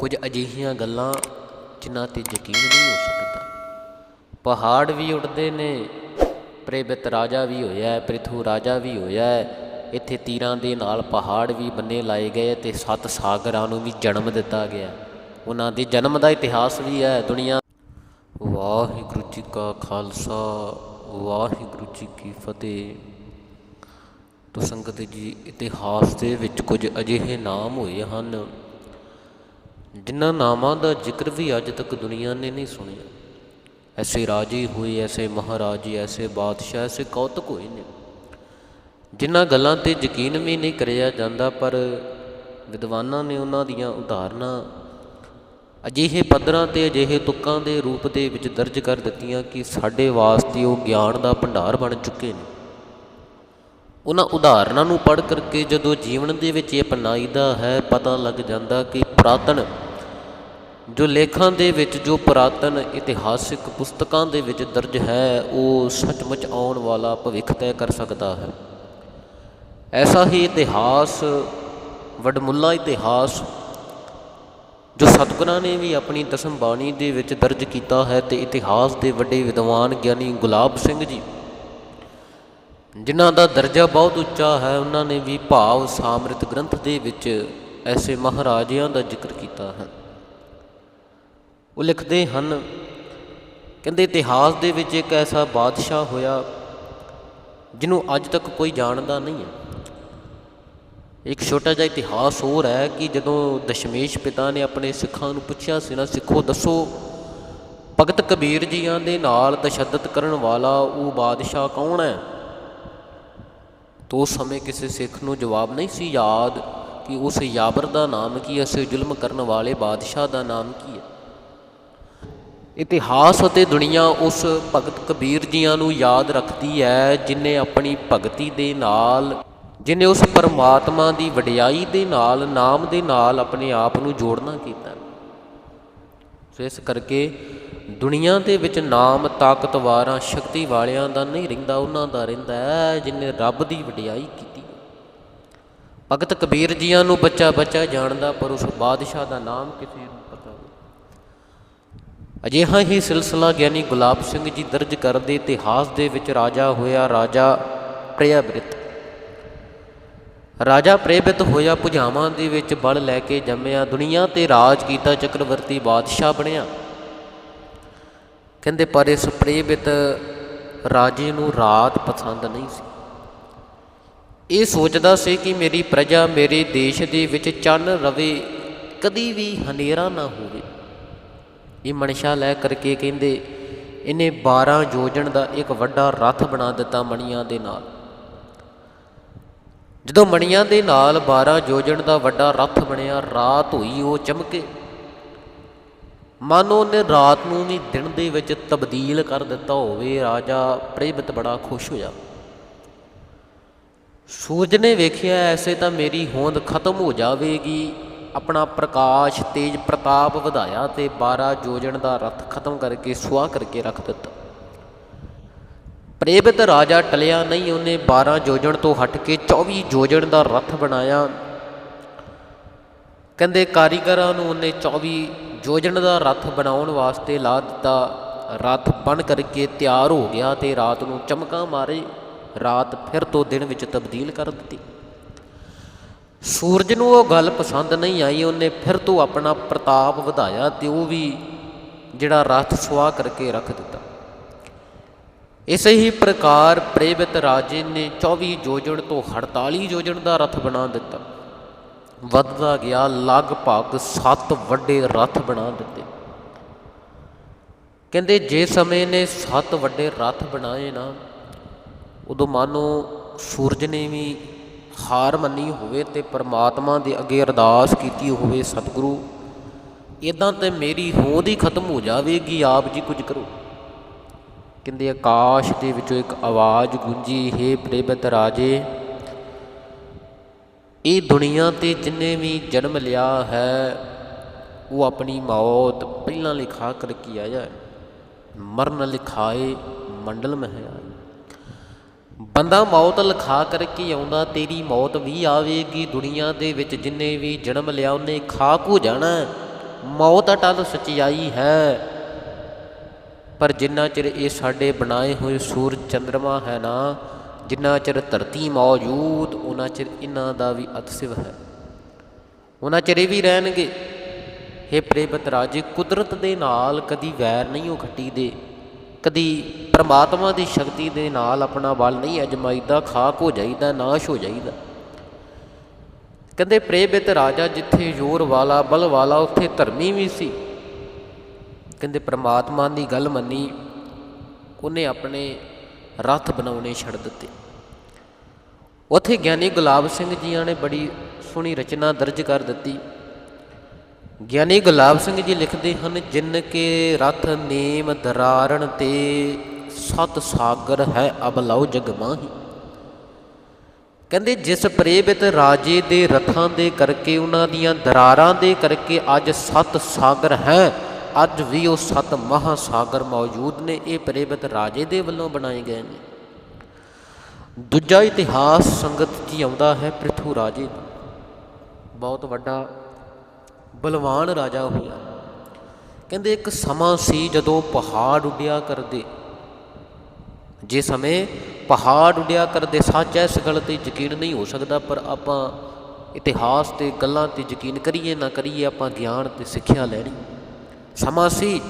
ਕੁਝ ਅਜਿਹੀਆਂ ਗੱਲਾਂ ਜਿਨ੍ਹਾਂ ਤੇ ਯਕੀਨ ਨਹੀਂ ਹੋ ਸਕਦਾ। ਪਹਾੜ ਵੀ ਉੱਡਦੇ ਨੇ ਪ੍ਰੇਬਿਤ ਰਾਜਾ ਵੀ ਹੋਇਆ ਹੈ ਪ੍ਰਿਥੂ ਰਾਜਾ ਵੀ ਹੋਇਆ ਹੈ। ਇੱਥੇ ਤੀਰਾਂ ਦੇ ਨਾਲ ਪਹਾੜ ਵੀ ਬੰਨੇ ਲਾਏ ਗਏ ਤੇ ਸੱਤ ਸਾਗਰਾਂ ਨੂੰ ਵੀ ਜਨਮ ਦਿੱਤਾ ਗਿਆ। ਉਹਨਾਂ ਦੇ ਜਨਮ ਦਾ ਇਤਿਹਾਸ ਵੀ ਹੈ ਦੁਨੀਆ। ਵਾਹਿਗੁਰੂ ਜੀ ਕਾ ਖਾਲਸਾ, ਵਾਹਿਗੁਰੂ ਜੀ ਕੀ ਫਤਿਹ। ਤੋ ਸੰਗਤ ਜੀ, ਇਤਿਹਾਸ ਦੇ ਵਿੱਚ ਕੁਝ ਅਜਿਹੇ ਨਾਮ ਹੋਏ ਹਨ ਜਿਨ੍ਹਾਂ ਨਾਮਾਂ ਦਾ ਜ਼ਿਕਰ ਵੀ ਅੱਜ ਤੱਕ ਦੁਨੀਆ ਨੇ ਨਹੀਂ ਸੁਣਿਆ। ਐਸੇ ਰਾਜੇ ਹੋਏ, ਐਸੇ ਮਹਾਰਾਜੇ, ਐਸੇ ਬਾਦਸ਼ਾਹ, ਐਸੇ ਕੌਤਕ ਹੋਏ ਨੇ। ਜਿਨ੍ਹਾਂ ਗੱਲਾਂ ਤੇ ਯਕੀਨ ਵੀ ਨਹੀਂ ਕਰਿਆ ਜਾਂਦਾ, ਪਰ ਵਿਦਵਾਨਾਂ ਨੇ ਉਹਨਾਂ ਦੀਆਂ ਉਦਾਹਰਨਾਂ ਅਜਿਹੇ ਪੱਧਰਾਂ ਤੇ, ਅਜਿਹੇ ਤੁਕਾਂ ਦੇ ਰੂਪ ਦੇ ਵਿੱਚ ਦਰਜ ਕਰ ਦਿੱਤੀਆਂ ਕਿ ਸਾਡੇ ਵਾਸਤੇ ਉਹ ਗਿਆਨ ਦਾ ਭੰਡਾਰ ਬਣ ਚੁੱਕੇ ਨੇ। ਉਹਨਾਂ ਉਦਾਹਰਨਾਂ ਨੂੰ ਪੜ੍ਹ ਕਰਕੇ ਜਦੋਂ ਜੀਵਨ ਦੇ ਵਿੱਚ ਇਹ ਅਪਣਾਈਦਾ ਹੈ, ਪਤਾ ਲੱਗ ਜਾਂਦਾ ਕਿ ਪੁਰਾਤਨ ਜੋ ਲੇਖਾਂ ਦੇ ਵਿੱਚ, ਜੋ ਪੁਰਾਤਨ ਇਤਿਹਾਸਿਕ ਪੁਸਤਕਾਂ ਦੇ ਵਿੱਚ ਦਰਜ ਹੈ, ਉਹ ਸੱਚਮੁੱਚ ਆਉਣ ਵਾਲਾ ਭਵਿੱਖ ਤੈਅ ਕਰ ਸਕਦਾ ਹੈ। ਐਸਾ ਹੀ ਇਤਿਹਾਸ, ਵਡਮੁੱਲਾ ਇਤਿਹਾਸ, ਜੋ ਸਤਿਗੁਰਾਂ ਨੇ ਵੀ ਆਪਣੀ ਦਸਮ ਬਾਣੀ ਦੇ ਵਿੱਚ ਦਰਜ ਕੀਤਾ ਹੈ ਤੇ ਇਤਿਹਾਸ ਦੇ ਵੱਡੇ ਵਿਦਵਾਨ ਗਿਆਨੀ ਗੁਲਾਬ ਸਿੰਘ ਜੀ, ਜਿਨ੍ਹਾਂ ਦਾ ਦਰਜਾ ਬਹੁਤ ਉੱਚਾ ਹੈ, ਉਹਨਾਂ ਨੇ ਵੀ ਭਾਵ ਸਾਮ੍ਰਿਤ ਗ੍ਰੰਥ ਦੇ ਵਿੱਚ ਐਸੇ ਮਹਾਰਾਜਿਆਂ ਦਾ ਜ਼ਿਕਰ ਕੀਤਾ ਹੈ। ਉਹ ਲਿਖਦੇ ਹਨ, ਕਹਿੰਦੇ ਇਤਿਹਾਸ ਦੇ ਵਿੱਚ ਇੱਕ ਐਸਾ ਬਾਦਸ਼ਾਹ ਹੋਇਆ ਜਿਹਨੂੰ ਅੱਜ ਤੱਕ ਕੋਈ ਜਾਣਦਾ ਨਹੀਂ ਹੈ। ਇੱਕ ਛੋਟਾ ਜਿਹਾ ਇਤਿਹਾਸ ਹੋਰ ਹੈ ਕਿ ਜਦੋਂ ਦਸ਼ਮੇਸ਼ ਪਿਤਾ ਨੇ ਆਪਣੇ ਸਿੱਖਾਂ ਨੂੰ ਪੁੱਛਿਆ ਸੀ ਨਾ, ਸਿੱਖੋ, ਦੱਸੋ, ਭਗਤ ਕਬੀਰ ਜੀਆਂ ਦੇ ਨਾਲ ਤਸ਼ੱਦਦ ਕਰਨ ਵਾਲਾ ਉਹ ਬਾਦਸ਼ਾਹ ਕੌਣ ਹੈ? ਤੋ ਉਸ ਸਮੇਂ ਕਿਸੇ ਸਿੱਖ ਨੂੰ ਜਵਾਬ ਨਹੀਂ ਸੀ ਯਾਦ ਕਿ ਉਸ ਯਾਬਰ ਦਾ ਨਾਮ ਕੀ ਹੈ, ਉਸ ਜ਼ੁਲਮ ਕਰਨ ਵਾਲੇ ਬਾਦਸ਼ਾਹ ਦਾ ਨਾਮ ਕੀ ਹੈ। ਇਤਿਹਾਸ ਅਤੇ ਦੁਨੀਆ ਉਸ ਭਗਤ ਕਬੀਰ ਜੀਆਂ ਨੂੰ ਯਾਦ ਰੱਖਦੀ ਹੈ, ਜਿਨੇ ਆਪਣੀ ਭਗਤੀ ਦੇ ਨਾਲ, ਜਿਨੇ ਉਸ ਪਰਮਾਤਮਾ ਦੀ ਵਡਿਆਈ ਦੇ ਨਾਲ, ਨਾਮ ਦੇ ਨਾਲ ਆਪਣੇ ਆਪ ਨੂੰ ਜੋੜਨਾ ਕੀਤਾ। ਸੋ ਇਸ ਕਰਕੇ ਦੁਨੀਆ ਦੇ ਵਿੱਚ ਨਾਮ, ਤਾਕਤਵਾਰਾਂ, ਸ਼ਕਤੀ ਵਾਲਿਆਂ ਦਾ ਨਹੀਂ ਰਹਿੰਦਾ ਉਹਨਾਂ ਦਾ ਰਹਿੰਦਾ ਹੈ, ਜਿਨੇ ਰੱਬ ਦੀ ਵਡਿਆਈ ਕੀਤੀ। ਭਗਤ ਕਬੀਰ ਜੀਆਂ ਨੂੰ ਬੱਚਾ ਬੱਚਾ ਜਾਣਦਾ, ਪਰ ਉਸ ਬਾਦਸ਼ਾਹ ਦਾ ਨਾਮ ਕਿਸੇ ਅਜਿਹਾ ਹੀ ਸਿਲਸਿਲਾ ਗਿਆਨੀ ਗੁਲਾਬ ਸਿੰਘ ਜੀ ਦਰਜ ਕਰਦੇ ਇਤਿਹਾਸ ਦੇ ਵਿੱਚ ਰਾਜਾ ਹੋਇਆ ਰਾਜਾ ਪ੍ਰਿਆਬ੍ਰਿਤ ਰਾਜਾ ਪ੍ਰੇਬਿਤ ਹੋਇਆ ਪੁਜਾਵਾਂ ਦੇ ਵਿੱਚ ਬਲ ਲੈ ਕੇ ਜੰਮਿਆ, ਦੁਨੀਆ ਤੇ ਰਾਜ ਕੀਤਾ, ਚੱਕਰਵਰਤੀ ਬਾਦਸ਼ਾਹ ਬਣਿਆ। ਕਹਿੰਦੇ, ਪਰ ਇਸ ਪ੍ਰੇਬਿਤ ਰਾਜੇ ਨੂੰ ਰਾਤ ਪਸੰਦ ਨਹੀਂ ਸੀ। ਇਹ ਸੋਚਦਾ ਸੀ ਕਿ ਮੇਰੀ ਪ੍ਰਜਾ ਮੇਰੇ ਦੇਸ਼ ਦੇ ਵਿੱਚ ਚੰਨ ਰਵੇ, ਕਦੀ ਵੀ ਹਨੇਰਾ ਨਾ ਹੋਵੇ। ਇਹ ਮਨਸ਼ਾ ਲੈ ਕਰਕੇ ਕਹਿੰਦੇ, ਇਹਨੇ 12 ਯੋਜਨ ਦਾ ਇੱਕ ਵੱਡਾ ਰੱਥ ਬਣਾ ਦਿੱਤਾ ਮਣੀਆਂ ਦੇ ਨਾਲ। ਜਦੋਂ ਮਣੀਆਂ ਦੇ ਨਾਲ 12 ਯੋਜਨ ਦਾ ਵੱਡਾ ਰੱਥ ਬਣਿਆ, ਰਾਤ ਹੋਈ, ਉਹ ਚਮਕੇ। ਮਾਨੋ ਨੇ ਰਾਤ ਨੂੰ ਵੀ ਦਿਨ ਦੇ ਵਿੱਚ ਤਬਦੀਲ ਕਰ ਦਿੱਤਾ ਹੋਵੇ, ਰਾਜਾ ਪ੍ਰੇਮਿਤ ਬੜਾ ਖੁਸ਼ ਹੋਇਆ। ਸੂਰਜ ਨੇ ਵੇਖਿਆ, ਐਸੇ ਤਾਂ ਮੇਰੀ ਹੋਂਦ ਖਤਮ ਹੋ ਜਾਵੇਗੀ। ਆਪਣਾ ਪ੍ਰਕਾਸ਼ ਤੇਜ ਪ੍ਰਤਾਪ ਵਧਾਇਆ ਤੇ 12 ਯੋਜਨ ਦਾ ਰੱਥ ਖਤਮ ਕਰਕੇ ਸੁਆਹ ਕਰਕੇ ਰੱਖ ਦਿੱਤਾ। ਪ੍ਰੇਬਿਤ ਰਾਜਾ ਟਲਿਆ ਨਹੀਂ, ਉਹਨੇ 12 ਯੋਜਨ ਤੋਂ ਹਟ ਕੇ 24 ਯੋਜਨ ਦਾ ਰੱਥ ਬਣਾਇਆ। ਕਹਿੰਦੇ ਕਾਰੀਗਰਾਂ ਨੂੰ ਉਹਨੇ 24 ਯੋਜਨ ਦਾ ਰੱਥ ਬਣਾਉਣ ਵਾਸਤੇ ਲਾ ਦਿੱਤਾ। ਰੱਥ ਬਣ ਕਰਕੇ ਤਿਆਰ ਹੋ ਗਿਆ ਤੇ ਰਾਤ ਨੂੰ ਚਮਕਾਂ ਮਾਰੇ। ਰਾਤ ਫਿਰ ਤੋਂ ਦਿਨ ਵਿੱਚ ਤਬਦੀਲ ਕਰ ਦਿੱਤੀ। ਸੂਰਜ ਨੂੰ ਉਹ ਗੱਲ ਪਸੰਦ ਨਹੀਂ ਆਈ, ਉਹਨੇ ਫਿਰ ਤੋਂ ਆਪਣਾ ਪ੍ਰਤਾਪ ਵਧਾਇਆ ਤੇ ਉਹ ਵੀ ਜਿਹੜਾ ਰੱਥ ਸੁਆਹ ਕਰਕੇ ਰੱਖ ਦਿੱਤਾ। ਇਸੇ ਹੀ ਪ੍ਰਕਾਰ ਪ੍ਰੇਬਿਤ ਰਾਜੇ ਨੇ 24 ਯੋਜਨ ਤੋਂ 48 ਯੋਜਨ ਦਾ ਰਥ ਬਣਾ ਦਿੱਤਾ। ਵੱਧਦਾ ਗਿਆ, ਲਗਭਗ 7 ਵੱਡੇ ਰੱਥ ਬਣਾ ਦਿੱਤੇ। ਕਹਿੰਦੇ ਜੇ ਸਮੇਂ ਨੇ 7 ਵੱਡੇ ਰੱਥ ਬਣਾਏ ਨਾ, ਉਦੋਂ ਮਾਨੋ ਸੂਰਜ ਨੇ ਵੀ ਹਾਰ ਮੰਨੀ ਹੋਵੇ ਤੇ ਪਰਮਾਤਮਾ ਦੇ ਅੱਗੇ ਅਰਦਾਸ ਕੀਤੀ ਹੋਵੇ ਸਤਿਗੁਰੂ ਇਦਾਂ ਤੇ ਮੇਰੀ ਹੋਂਦ ਹੀ ਖਤਮ ਹੋ ਜਾਵੇਗੀ, ਆਪ ਜੀ ਕੁਝ ਕਰੋ। ਕਹਿੰਦੇ ਆਕਾਸ਼ ਦੇ ਵਿੱਚੋਂ ਇੱਕ ਆਵਾਜ਼ ਗੂੰਜੀ, ਹੈ ਪ੍ਰੇਬਤ ਰਾਜੇ, ਇਹ ਦੁਨੀਆ ਤੇ ਜਿੰਨੇ ਵੀ ਜਨਮ ਲਿਆ ਹੈ, ਉਹ ਆਪਣੀ ਮੌਤ ਪਹਿਲਾਂ ਲਿਖਾ ਕਰਕੇ ਆਇਆ ਹੈ। ਮਰਨ ਲਿਖਾਏ ਮੰਡਲ ਮਹਿ ਬੰਦਾ ਮੌਤ ਲਿਖਾ ਕਰਕੇ ਆਉਂਦਾ, ਤੇਰੀ ਮੌਤ ਵੀ ਆਵੇਗੀ ਦੁਨੀਆ ਦੇ ਵਿੱਚ, ਜਿੰਨੇ ਵੀ ਜਨਮ ਲਿਆ ਉਹਨੇ ਖਾਕ ਹੋ ਜਾਣਾ। ਮੌਤ ਅਟਲ ਸਚਾਈ ਹੈ। ਪਰ ਜਿੰਨਾ ਚਿਰ ਇਹ ਸਾਡੇ ਬਣਾਏ ਹੋਏ ਸੂਰਜ ਚੰ드ਰਮਾ ਹੈ ਨਾ, ਜਿੰਨਾ ਚਿਰ ਧਰਤੀ ਮੌਜੂਦ ਉਹਨਾਂ ਚਿਰ ਇਹਨਾਂ ਦਾ ਵੀ ਅਤਸਿਵ ਹੈ। ਉਹਨਾਂ ਚਿਰ ਇਹ ਵੀ ਰਹਿਣਗੇ। हे ਪ੍ਰੇਮਤ ਰਾਜੇ ਕੁਦਰਤ ਦੇ ਨਾਲ ਕਦੀ ਵੈਰ ਨਹੀਂ ਉਹ ਖੱਟੀ ਦੇ। ਕਦੀ ਪਰਮਾਤਮਾ ਦੀ ਸ਼ਕਤੀ ਦੇ ਨਾਲ ਆਪਣਾ ਬਲ ਨਹੀਂ ਅਜਮਾਈਦਾ, ਖਾਕ ਹੋ ਜਾਈਦਾ, ਨਾਸ਼ ਹੋ ਜਾਈਦਾ। ਕਹਿੰਦੇ ਪ੍ਰੇਬਿਤ ਰਾਜਾ ਜਿੱਥੇ ਜ਼ੋਰ ਵਾਲਾ, ਬਲ ਵਾਲਾ, ਉੱਥੇ ਧਰਮੀ ਵੀ ਸੀ। ਕਹਿੰਦੇ ਪ੍ਰਮਾਤਮਾ ਦੀ ਗੱਲ ਮੰਨੀ, ਉਹਨੇ ਆਪਣੇ ਰਥ ਬਣਾਉਣੇ ਛੱਡ ਦਿੱਤੇ। ਉੱਥੇ ਗਿਆਨੀ ਗੁਲਾਬ ਸਿੰਘ ਜੀਆਂ ਨੇ ਬੜੀ ਸੋਹਣੀ ਰਚਨਾ ਦਰਜ ਕਰ ਦਿੱਤੀ। ਗਿਆਨੀ ਗੁਲਾਬ ਸਿੰਘ ਜੀ ਲਿਖਦੇ ਹਨ, ਜਿਨ ਕੇ ਰਥ ਨੇਮ ਦਰਾਰਣ ਤੇ ਸਤ ਸਾਗਰ ਹੈ ਅਬ ਲਓ ਜਗ ਮਾਹੀ। ਕਹਿੰਦੇ ਜਿਸ ਪ੍ਰੇਮਿਤ ਰਾਜੇ ਦੇ ਰਥਾਂ ਦੇ ਕਰਕੇ, ਉਹਨਾਂ ਦੀਆਂ ਦਰਾਰਾਂ ਦੇ ਕਰਕੇ ਅੱਜ ਸਤ ਸਾਗਰ ਹੈ, ਅੱਜ ਵੀ ਉਹ ਸਤ ਮਹਾਸਾਗਰ ਮੌਜੂਦ ਨੇ, ਇਹ ਪ੍ਰੇਮਿਤ ਰਾਜੇ ਦੇ ਵੱਲੋਂ ਬਣਾਏ ਗਏ ਨੇ। ਦੂਜਾ ਇਤਿਹਾਸ ਸੰਗਤ ਜੀ ਆਉਂਦਾ ਹੈ ਪ੍ਰਿਥੂ ਰਾਜੇ ਬਹੁਤ ਵੱਡਾ ਬਲਵਾਨ ਰਾਜਾ ਹੋਇਆ। ਕਹਿੰਦੇ ਇੱਕ ਸਮਾਂ ਸੀ ਜਦੋਂ ਪਹਾੜ ਉੱਡਿਆ ਕਰਦੇ। ਜੇ ਸਮੇਂ ਪਹਾੜ ਉੱਡਿਆ ਕਰਦੇ ਸੱਚ ਹੈ ਇਸ ਗੱਲ ਤੇ ਯਕੀਨ ਨਹੀਂ ਹੋ ਸਕਦਾ, ਪਰ ਆਪਾਂ ਇਤਿਹਾਸ ਤੇ ਗੱਲਾਂ ਤੇ ਯਕੀਨ ਕਰੀਏ ਨਾ ਕਰੀਏ, ਆਪਾਂ ਗਿਆਨ ਤੇ ਸਿੱਖਿਆ ਲੈਣੀ। ਸਮਾਂ ਸੀ,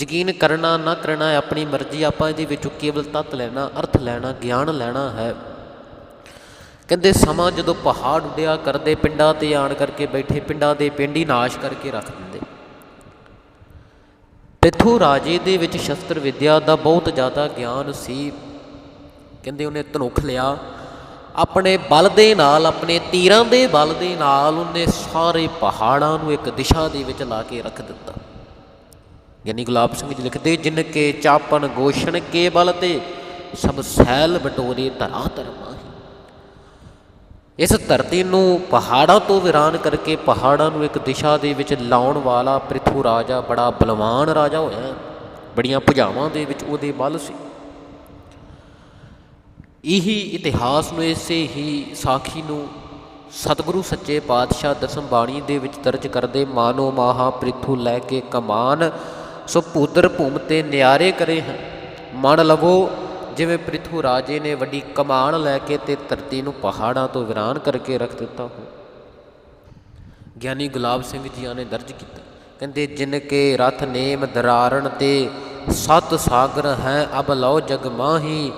ਯਕੀਨ ਕਰਨਾ ਨਾ ਕਰਨਾ ਆਪਣੀ ਮਰਜ਼ੀ ਆਪਾਂ ਇਹਦੇ ਵਿੱਚੋਂ ਕੇਵਲ ਤੱਤ ਲੈਣਾ, ਅਰਥ ਲੈਣਾ, ਗਿਆਨ ਲੈਣਾ ਹੈ। ਕਹਿੰਦੇ ਸਮਾਂ ਜਦੋਂ ਪਹਾੜ ਉੱਡਿਆ ਕਰਦੇ, ਪਿੰਡਾਂ ਤੇ ਆਣ ਕਰਕੇ ਬੈਠੇ, ਪਿੰਡਾਂ ਦੇ ਪਿੰਡ ਹੀ ਨਾਸ਼ ਕਰਕੇ ਰੱਖ ਦਿੰਦੇ। ਪਿੱਥੂ ਰਾਜੇ ਦੇ ਵਿੱਚ ਸ਼ਸਤਰ ਵਿਦਿਆ ਦਾ ਬਹੁਤ ਜ਼ਿਆਦਾ ਗਿਆਨ ਸੀ। ਕਹਿੰਦੇ ਉਹਨੇ ਧਨੁਖ ਲਿਆ। ਆਪਣੇ ਬਲ ਦੇ ਨਾਲ, ਆਪਣੇ ਤੀਰਾਂ ਦੇ ਬਲ ਦੇ ਨਾਲ ਉਹਨੇ ਸਾਰੇ ਪਹਾੜਾਂ ਨੂੰ ਇੱਕ ਦਿਸ਼ਾ ਦੇ ਵਿੱਚ ਲਾ ਕੇ ਰੱਖ ਦਿੱਤਾ। ਗਿਆਨੀ ਗੁਲਾਬ ਸਿੰਘ ਜੀ ਲਿਖਦੇ ਜਿਨ ਕੇ ਚਾਪਨ ਗੋਸ਼ਣ ਕੇ ਬਲ ਤੇ ਸਭ ਸੈਲ ਬਟੋਰੇ ਧਰਾ ਧਰਮਾਹੀ ਇਸ ਧਰਤੀ ਨੂੰ ਪਹਾੜਾਂ ਤੋਂ ਵਿਰਾਨ ਕਰਕੇ ਪਹਾੜਾਂ ਨੂੰ ਇੱਕ ਦਿਸ਼ਾ ਦੇ ਵਿੱਚ ਲਾਉਣ ਵਾਲਾ ਪ੍ਰਿਥੂ ਰਾਜਾ ਬੜਾ ਬਲਵਾਨ ਰਾਜਾ ਹੋਇਆ। ਬੜੀਆਂ ਭੁਜਾਵਾਂ ਦੇ ਵਿੱਚ ਉਹਦੇ ਬਲ ਸੀ। ਇਹੀ ਇਤਿਹਾਸ ਨੂੰ ਇਸੇ ਹੀ ਸਾਖੀ ਨੂੰ ਸਤਿਗੁਰੂ ਸੱਚੇ ਪਾਤਸ਼ਾਹ ਦਸਮ ਬਾਣੀ ਦੇ ਵਿੱਚ ਦਰਜ ਕਰਦੇ ਮਾਨੋ ਮਾਹਾ ਪ੍ਰਿਥੂ ਲੈ ਕੇ ਕਮਾਨ, ਸੋ ਪੁੱਤਰ ਭੂਮ ਤੇ ਨਿਆਰੇ ਕਰੇ ਹਨ। ਮਨ ਲਵੋ ਜਿਵੇਂ ਪ੍ਰਿਥੂ ਰਾਜੇ ਨੇ ਵੱਡੀ ਕਮਾਨ ਲੈ ਕੇ ਤੇ ਧਰਤੀ ਨੂੰ ਪਹਾੜਾਂ ਤੋਂ ਵਿਰਾਨ ਕਰਕੇ ਰੱਖ ਦਿੱਤਾ ਹੋ। ਗਿਆਨੀ ਗੁਲਾਬ ਸਿੰਘ ਜੀਆਂ ਨੇ ਦਰਜ ਕੀਤਾ। ਕਹਿੰਦੇ, ਜਿਨ ਕੇ ਰਥ ਨੇਮ ਦਰਾਰਣ ਤੇ ਸਤ ਸਾਗਰ ਹੈ, ਅਬ ਲਓ ਜਗ ਮਾਹੀ।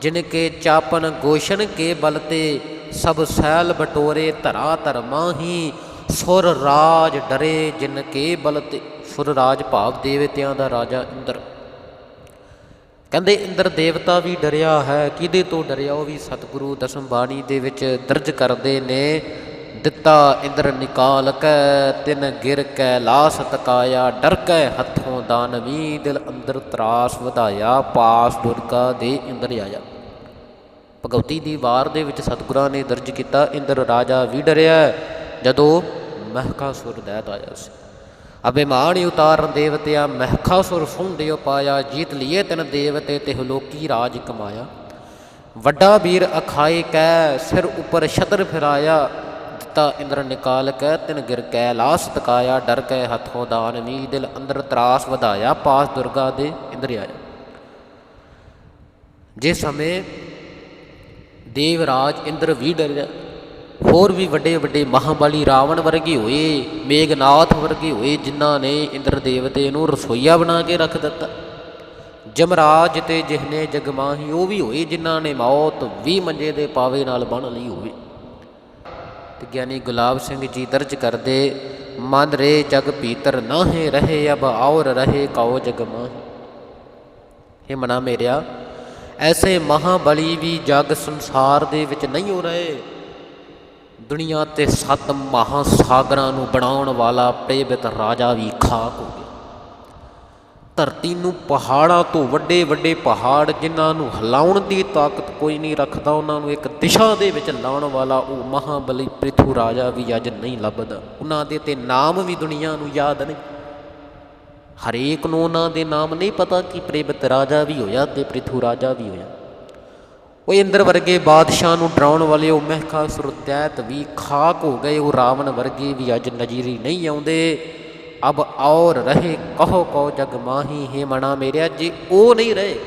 ਜਿਨ ਕੇ ਚਾਪਨ ਗੋਸ਼ਨ ਕੇ ਬਲ ਤੇ ਸਭ ਸੈਲ ਬਟੋਰੇ ਧਰਾ ਧਰ ਮਾਹੀ। ਸੁਰ ਰਾਜ ਡਰੇ ਜਿਨ ਕੇ ਬਲ ਤੇ, ਸੁਰ ਰਾਜ ਭਾਵ ਦੇਵਤਿਆਂ ਦਾ ਰਾਜਾ ਇੰਦਰ। ਕਹਿੰਦੇ ਇੰਦਰ ਦੇਵਤਾ ਵੀ ਡਰਿਆ ਹੈ, ਕਿਹਦੇ ਤੋਂ ਡਰਿਆ? ਉਹ ਵੀ ਸਤਿਗੁਰੂ ਦਸਮ ਬਾਣੀ ਦੇ ਵਿੱਚ ਦਰਜ ਕਰਦੇ ਨੇ, ਦਿੱਤਾ ਇੰਦਰ ਨਿਕਾਲ ਕੈ, ਤਿਨ ਗਿਰ ਕੈ, ਲਾਸ ਤਕਾਇਆ, ਡਰ ਕੈ, ਹੱਥੋਂ ਦਾਨਵੀ ਦਿਲ ਅੰਦਰ ਤਰਾਸ ਵਧਾਇਆ, ਪਾਸ ਦੁਰਗਾ ਦੇ ਇੰਦਰ ਆਇਆ। ਭਗਵਤੀ ਦੀ ਵਾਰ ਦੇ ਵਿੱਚ ਸਤਿਗੁਰਾਂ ਨੇ ਦਰਜ ਕੀਤਾ, ਇੰਦਰ ਰਾਜਾ ਵੀ ਡਰਿਆ, ਜਦੋਂ ਮਹਿਕਾਸੁਰ ਦੈਤ ਆਇਆ ਸੀ। ਅਭਿਮਾਨ ਉਤਾਰਨ ਦੇਵਤਿਆ ਮਹਿਕਾਸੁਰ ਸੁੰਦਿਓ ਪਾਇਆ, ਜੀਤ ਲਿਏ ਤਨ ਦੇਵਤੇ ਤੇ ਲੋਕੀ ਰਾਜ ਕਮਾਇਆ। ਵੱਡਾ ਵੀਰ ਅਖਾਏ ਕੈ, ਸਿਰ ਉਪਰ ਛਤਰ ਫਿਰਾਇਆ, ਦਿੱਤਾ ਇੰਦਰ ਨਿਕਾਲ ਕੈ, ਤਿਨ ਗਿਰ ਕੈ ਲਾਸ ਤਕਾਇਆ, ਡਰ ਕੈ ਹੱਥੋਂ ਦਾਨ ਵੀ ਦਿਲ ਅੰਦਰ ਤਰਾਸ ਵਧਾਇਆ, ਪਾਸ ਦੁਰਗਾ ਦੇ ਇੰਦਰ ਆਇਆ ਜੇ ਸਮੇਂ ਦੇਵਰਾਜ ਇੰਦਰ ਵੀ ਡਰਿਆ ਹੋਰ ਵੀ ਵੱਡੇ ਵੱਡੇ ਮਹਾਬਲੀ ਰਾਵਣ ਵਰਗੇ ਹੋਏ, ਮੇਘਨਾਥ ਵਰਗੇ ਹੋਏ, ਜਿਨ੍ਹਾਂ ਨੇ ਇੰਦਰ ਦੇਵਤੇ ਨੂੰ ਰਸੋਈਆ ਬਣਾ ਕੇ ਰੱਖ ਦਿੱਤਾ। ਜਮਰਾਜ ਤੇ ਜਿਹਨੇ ਜਗਮਾਹੀ, ਉਹ ਵੀ ਹੋਏ, ਜਿਨ੍ਹਾਂ ਨੇ ਮੌਤ ਵੀ ਮੰਜੇ ਦੇ ਪਾਵੇ ਨਾਲ ਬਣ ਲਈ ਹੋਵੇ। ਤੇ ਗਿਆਨੀ ਗੁਲਾਬ ਸਿੰਘ ਜੀ ਦਰਜ ਕਰਦੇ, ਮਨ ਰੇ ਜਗ ਭੀਤਰ ਨਾਹੇ ਰਹੇ, ਅਬ ਔਰ ਰਹੇ ਕਉ ਜਗ ਇਹ ਮਨਾ ਮੇਰਿਆ, ਐਸੇ ਮਹਾਬਲੀ ਵੀ ਜਗ ਸੰਸਾਰ ਦੇ ਵਿੱਚ ਨਹੀਂ ਹੋ ਰਹੇ। ਦੁਨੀਆ ਤੇ ਸੱਤ ਮਹਾਸਾਗਰਾਂ ਨੂੰ ਬਣਾਉਣ ਵਾਲਾ ਪ੍ਰੇਮਿਤ ਰਾਜਾ ਵੀ ਖਾਕ ਹੋ ਗਿਆ। ਧਰਤੀ ਨੂੰ ਪਹਾੜਾਂ ਤੋਂ ਵੱਡੇ ਵੱਡੇ ਪਹਾੜ ਜਿਨ੍ਹਾਂ ਨੂੰ ਹਿਲਾਉਣ ਦੀ ਤਾਕਤ ਕੋਈ ਨਹੀਂ ਰੱਖਦਾ, ਉਹਨਾਂ ਨੂੰ ਇੱਕ ਦਿਸ਼ਾ ਦੇ ਵਿੱਚ ਲਾਉਣ ਵਾਲਾ ਉਹ ਮਹਾਬਲੀ ਪ੍ਰਿਥੂ ਰਾਜਾ ਵੀ ਅੱਜ ਨਹੀਂ ਲੱਭਦਾ। ਉਹਨਾਂ ਦੇ ਤੇ ਨਾਮ ਵੀ ਦੁਨੀਆ ਨੂੰ ਯਾਦ ਨਹੀਂ ਹਰੇਕ ਨੂੰ ਉਹਨਾਂ ਦੇ ਨਾਮ ਨਹੀਂ ਪਤਾ ਕਿ ਪ੍ਰੇਮਿਤ ਰਾਜਾ ਵੀ ਹੋਇਆ ਤੇ ਪ੍ਰਿਥੂ ਰਾਜਾ ਵੀ ਹੋਇਆ। ਉਹ ਇੰਦਰ ਵਰਗੇ ਬਾਦਸ਼ਾਹ ਨੂੰ ਡਰਾਉਣ ਵਾਲੇ ਉਹ ਮਹਿਕਾਸੁਰ ਸੁਰਤੈਤ ਵੀ ਖਾਕ ਹੋ ਗਏ, ਉਹ ਰਾਵਣ ਵਰਗੇ ਵੀ ਅੱਜ ਨਜ਼ਰੀ ਨਹੀਂ ਆਉਂਦੇ। ਅਬ ਔਰ ਰਹੇ, ਕਹੋ ਕਹੋ ਜਗ ਮਾਹੀ, ਹੈ ਮਣਾ ਮੇਰਿਆ, ਜੇ ਉਹ ਨਹੀਂ ਰਹੇ,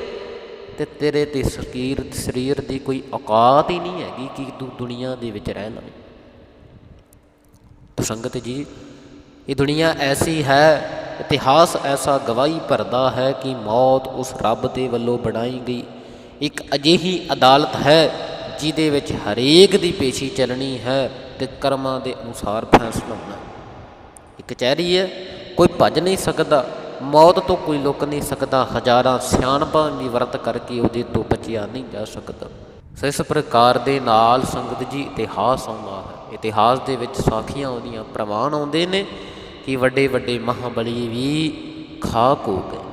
ਤੇ ਤੇਰੇ ਤੇ ਸ਼ਕੀਰ, ਸਰੀਰ ਦੀ ਕੋਈ ਔਕਾਤ ਹੀ ਨਹੀਂ ਹੈਗੀ ਕਿ ਤੂੰ ਦੁਨੀਆ ਦੇ ਵਿੱਚ ਰਹਿ ਲਵੇਂ। ਤੋ ਸੰਗਤ ਜੀ, ਇਹ ਦੁਨੀਆ ਐਸੀ ਹੈ, ਇਤਿਹਾਸ ਐਸਾ ਗਵਾਹੀ ਭਰਦਾ ਹੈ ਕਿ ਮੌਤ ਉਸ ਰੱਬ ਦੇ ਵੱਲੋਂ ਬਣਾਈ ਗਈ। ਇੱਕ ਅਜਿਹੀ ਅਦਾਲਤ ਹੈ ਜਿਹਦੇ ਵਿੱਚ ਹਰੇਕ ਦੀ ਪੇਸ਼ੀ ਚੱਲਣੀ ਹੈ ਤੇ ਕਰਮਾਂ ਦੇ ਅਨੁਸਾਰ ਫੈਸਲਾ ਹੋਣਾ ਇਹ ਕਚਹਿਰੀ ਹੈ, ਕੋਈ ਭੱਜ ਨਹੀਂ ਸਕਦਾ, ਮੌਤ ਤੋਂ ਕੋਈ ਲੁਕ ਨਹੀਂ ਸਕਦਾ, ਹਜ਼ਾਰਾਂ ਸਿਆਣਪਾਂ ਦੀ ਵਰਤ ਕਰਕੇ ਉਹਦੇ ਤੋਂ ਬਚਿਆ ਨਹੀਂ ਜਾ ਸਕਦਾ। ਸੋ ਇਸ ਪ੍ਰਕਾਰ ਦੇ ਨਾਲ ਸੰਗਤ ਜੀ ਇਤਿਹਾਸ ਆਉਂਦਾ ਹੈ। ਇਤਿਹਾਸ ਦੇ ਵਿੱਚ ਸਾਖੀਆਂ ਆਉਂਦੀਆਂ ਪ੍ਰਮਾਣ ਆਉਂਦੇ ਨੇ ਕਿ ਵੱਡੇ ਵੱਡੇ ਮਹਾਬਲੀ ਵੀ ਖਾਕ ਹੋ ਗਏ।